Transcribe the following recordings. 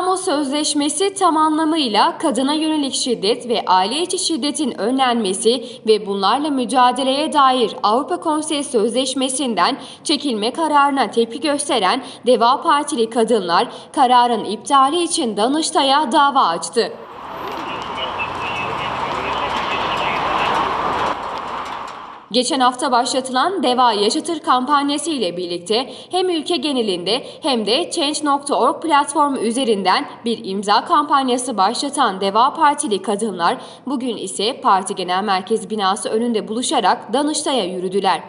İstanbul Sözleşmesi tam anlamıyla kadına yönelik şiddet ve aile içi şiddetin önlenmesi ve bunlarla mücadeleye dair Avrupa Konseyi Sözleşmesi'nden çekilme kararına tepki gösteren Deva Partili kadınlar kararın iptali için Danıştay'a dava açtı. Geçen hafta başlatılan Deva Yaşatır kampanyası ile birlikte hem ülke genelinde hem de Change.org platformu üzerinden bir imza kampanyası başlatan Deva Partili kadınlar bugün ise parti genel merkez binası önünde buluşarak Danıştay'a yürüdüler.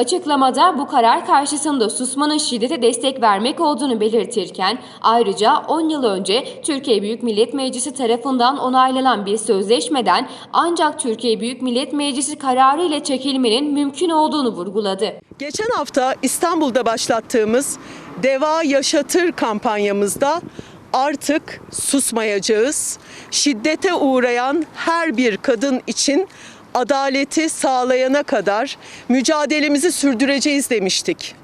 Açıklamada bu karar karşısında susmanın şiddete destek vermek olduğunu belirtirken ayrıca 10 yıl önce Türkiye Büyük Millet Meclisi tarafından onaylanan bir sözleşmeden ancak Türkiye Büyük Millet Meclisi kararı ile çekilmenin mümkün olduğunu vurguladı. Geçen hafta İstanbul'da başlattığımız Deva Yaşatır kampanyamızda artık susmayacağız. Şiddete uğrayan her bir kadın için adaleti sağlayana kadar mücadelemizi sürdüreceğiz demiştik.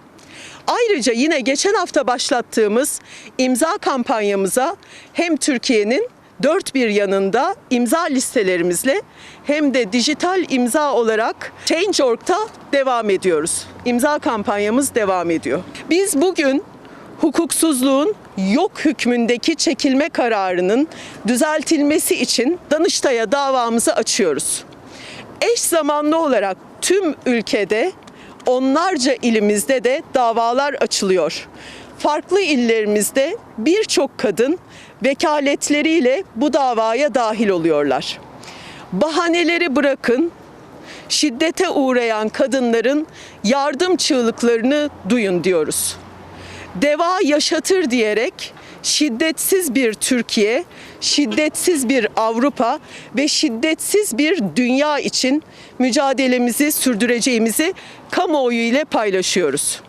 Ayrıca yine geçen hafta başlattığımız imza kampanyamıza hem Türkiye'nin dört bir yanında imza listelerimizle hem de dijital imza olarak Change.org'da devam ediyoruz. İmza kampanyamız devam ediyor. Biz bugün hukuksuzluğun yok hükmündeki çekilme kararının düzeltilmesi için Danıştay'a davamızı açıyoruz. Eş zamanlı olarak tüm ülkede onlarca ilimizde de davalar açılıyor. Farklı illerimizde birçok kadın vekaletleriyle bu davaya dahil oluyorlar. Bahaneleri bırakın, şiddete uğrayan kadınların yardım çığlıklarını duyun diyoruz. Deva yaşatır diyerek şiddetsiz bir Türkiye, şiddetsiz bir Avrupa ve şiddetsiz bir dünya için mücadelemizi sürdüreceğimizi kamuoyu ile paylaşıyoruz.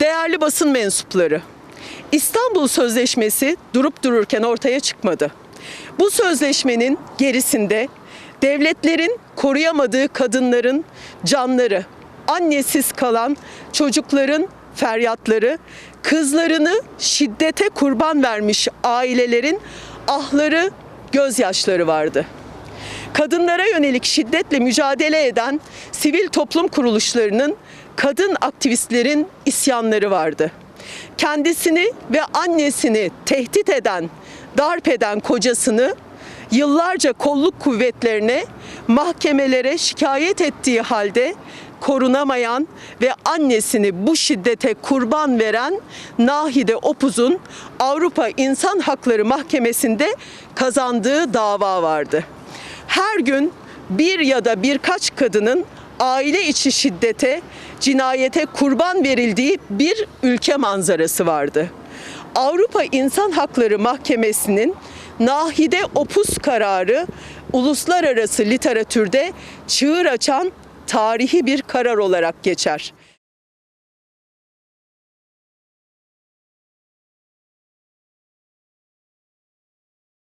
Değerli basın mensupları, İstanbul Sözleşmesi durup dururken ortaya çıkmadı. Bu sözleşmenin gerisinde devletlerin koruyamadığı kadınların canları, annesiz kalan çocukların feryatları, kızlarını şiddete kurban vermiş ailelerin ahları, gözyaşları vardı. Kadınlara yönelik şiddetle mücadele eden sivil toplum kuruluşlarının, kadın aktivistlerin isyanları vardı. Kendisini ve annesini tehdit eden, darp eden kocasını yıllarca kolluk kuvvetlerine, mahkemelere şikayet ettiği halde korunamayan ve annesini bu şiddete kurban veren Nahide Opuz'un Avrupa İnsan Hakları Mahkemesi'nde kazandığı dava vardı. Her gün bir ya da birkaç kadının aile içi şiddete, cinayete kurban verildiği bir ülke manzarası vardı. Avrupa İnsan Hakları Mahkemesi'nin Nahide Opus kararı uluslararası literatürde çığır açan tarihi bir karar olarak geçer.